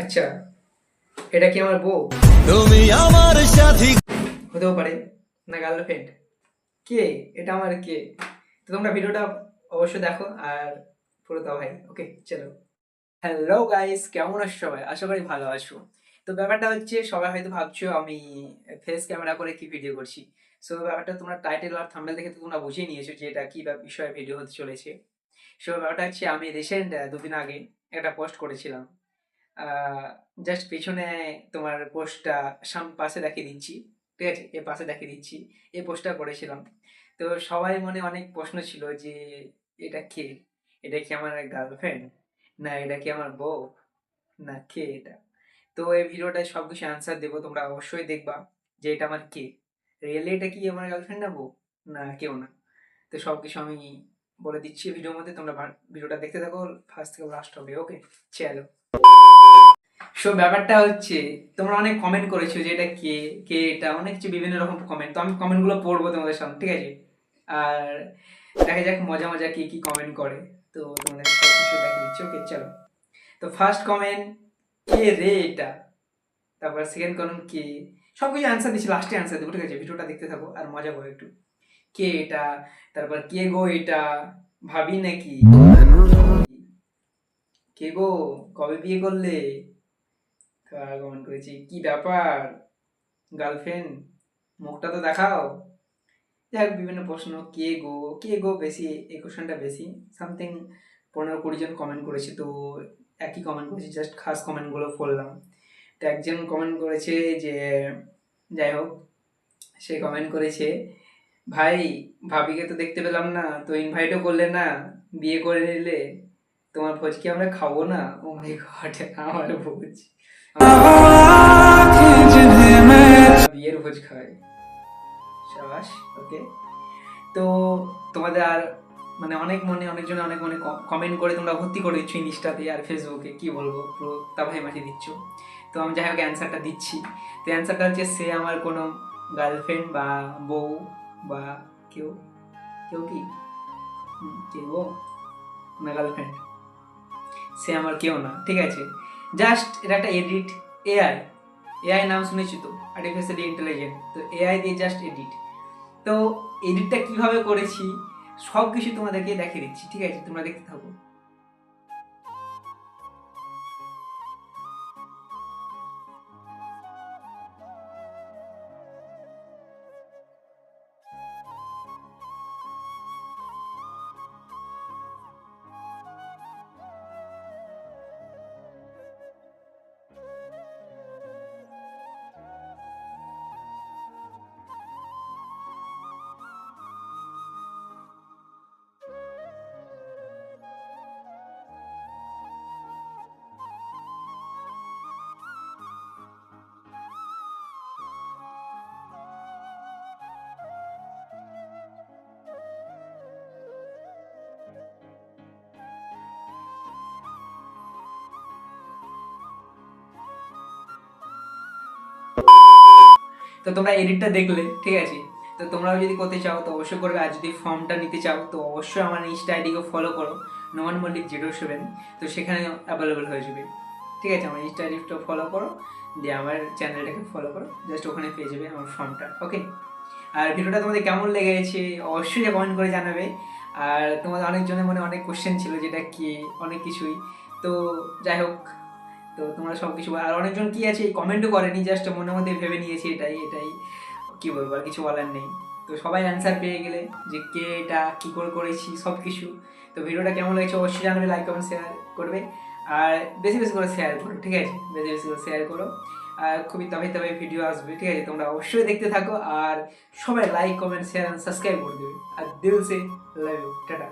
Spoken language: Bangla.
আচ্ছা এটা কি আমার বউ? তুমি আমার সাথী। হতেও পারে। না গার্লফ্রেন্ড কে? এটা আমার কে? তো তোমরা ভিডিওটা অবশ্যই দেখো আর পুরো দাও ভাই। ওকে চলো। হ্যালো গাইস কেমন আছো সবাই? আশা করি ভালো আছো। তো ব্যাপারটা হচ্ছে সবাই হয়তো ভাবছ আমি ফেস ক্যামেরা করে কি ভিডিও করছি। সো ব্যাপারটা তোমরা টাইটেল আর থাম্বনেল দেখে তো তোমরা বুঝেই নিয়েছো যে এটা কি বিষয়ে ভিডিও হতে চলেছে। সো ব্যাপারটা হচ্ছে আমি রিসেন্ট দুদিন আগে একটা পোস্ট করেছিলাম। জাস্ট পেছনে তোমার পোস্টটা সাম পাশে দেখিয়ে দিচ্ছি, ঠিক আছে? এ পাশে দেখিয়ে দিচ্ছি এই পোস্টটা করেছিলাম। তো সবাই মনে অনেক প্রশ্ন ছিল যে, এটা কে? এটা কি আমার গার্লফ্রেন্ড না, এটা কি আমার বউ? না, কে এটা? তো এই ভিডিওটায় সব কিছু অ্যান্সার দেবো, তোমরা অবশ্যই দেখবা যে এটা আমার কে। রিয়েলি এটা কি আমার গার্লফ্রেন্ড না বউ? না, কেউ না। তো সব কিছু আমি বলে দিচ্ছি ভিডিওর মধ্যে, তোমরা ভিডিওটা দেখতে থাকো ফার্স্ট থেকে লাস্ট হবে ওকে চলো সো ব্যাপারটা হচ্ছে, তোমরা অনেক কমেন্ট করেছ যে এটা কে কে এটা, অনেক কিছু বিভিন্ন রকম কমেন্ট তো আমি কমেন্টগুলো পড়ব তোমাদের সামনে, ঠিক আছে? আর দেখা যাক মজা মজা কি কি কমেন্ট করে। তো তোমাদের সব কিছু দেখে দিচ্ছি ওকে চলো। তো ফার্স্ট কমেন্ট কে রে এটা? তারপর সেকেন্ড কমেন্ট কে? সব কিছু অ্যান্সার দিচ্ছি লাস্টে অ্যান্সার দেবো, ঠিক আছে? ভিডিওটা দেখতে থাকো, আর মজা করো একটু। কে এটা? তারপর কে গো এটা? ভাবি নাকি? কে গো? কবে বিয়ে করলে? কমেন্ট করেছি। কি ব্যাপার? গার্লফ্রেন্ড মুখটা তো দেখাও। যাই হোক, বিভিন্ন প্রশ্ন, কে গো? কে গো বেশি? এই কোশ্চেনটা বেশি। সামথিং পনেরো কুড়ি জন কমেন্ট করেছে, তো একই কমেন্ট করেছি জাস্ট খাস কমেন্টগুলো পড়লাম। তো একজন কমেন্ট করেছে যে, যাই হোক, সে কমেন্ট করেছে, ভাই, ভাবিকে তো দেখতে পেলাম না, তো ইনভাইটও করলে না, বিয়ে করে নিলে? তোমার ভোজ কি আমরা খাব না? ও মাই গড আমার ভোজ। বিয়ের ভোজ খায় সাবাস, ওকে। তো তোমাদের আর মানে অনেক মনে, অনেকজন অনেক মনে কমেন্ট করে তোমরা ভর্তি করে দিচ্ছ ইনস্টাতে আর ফেসবুকে কি বলব, পুরো তাভাই মাটি দিচ্ছ। তো আমি যাই হোক অ্যান্সারটা দিচ্ছি। তো অ্যান্সারটা হচ্ছে, সে আমার কোনো গার্লফ্রেন্ড বা বউ বা কেউ কেউ কি? কেউ না গার্লফ্রেন্ড সে আমার কেউ না, ঠিক আছে? জাস্ট এটা একটা এডিট এআই এআই নাম শুনেছি তো আর্টিফিশিয়াল ইন্টেলিজেন্ট তো এআই দিয়ে জাস্ট এডিট তো এডিটটা কীভাবে করেছি সব কিছু তোমাদেরকে দেখিয়ে দিচ্ছি, ঠিক আছে? তোমরা দেখতে থাকো। তো তোমরা এডিটটা দেখলে, ঠিক আছে? তো তোমরাও যদি করতে চাও, তো অবশ্যই করবে। আর যদি ফর্মটা নিতে চাও, তো অবশ্যই আমার ইনস্টা আইডিকে ফলো করো। নোমান মল্লিক জিরো সেভেন তো সেখানে অ্যাভেলেবেল হয়ে যাবে। ঠিক আছে? আমার ইনস্টা আইডিটা ফলো করো। দিয়ে আমার চ্যানেলটাকে ফলো করো। জাস্ট ওখানে পেয়ে যাবে আমার ফর্মটা ওকে আর ভিডিওটা তোমাদের কেমন লেগেছে, অবশ্যই কমেন্ট করে জানাবে। আর তোমাদের অনেকজনের মনে অনেক কোশ্চেন ছিল, যেটা কি, অনেক কিছুই। তো যাই হোক তো তোমরা সব কিছু আর অনেকজন কি আছে কমেন্টও করেনি জাস্ট মনের মধ্যে ভেবে নিয়েছি এটাই এটাই। কি বলব, আর কিছু বলার নেই। তো সবাই অ্যান্সার পেয়ে গেলে যে কে, এটা, কী করে করেছি সব কিছু তো ভিডিওটা কেমন লাগছে অবশ্যই জানাবে লাইক কমেন্ট শেয়ার করবে। আর বেশি বেশি করে শেয়ার করো, ঠিক আছে? বেশি বেশি করে শেয়ার করো। আর খুবই তবে তবে ভিডিও আসবে, ঠিক আছে? তোমরা অবশ্যই দেখতে থাকো। আর সবাই লাইক কমেন্ট শেয়ার সাবস্ক্রাইব করে দেবে। আর দিল সে লাভ ইউ টাটা।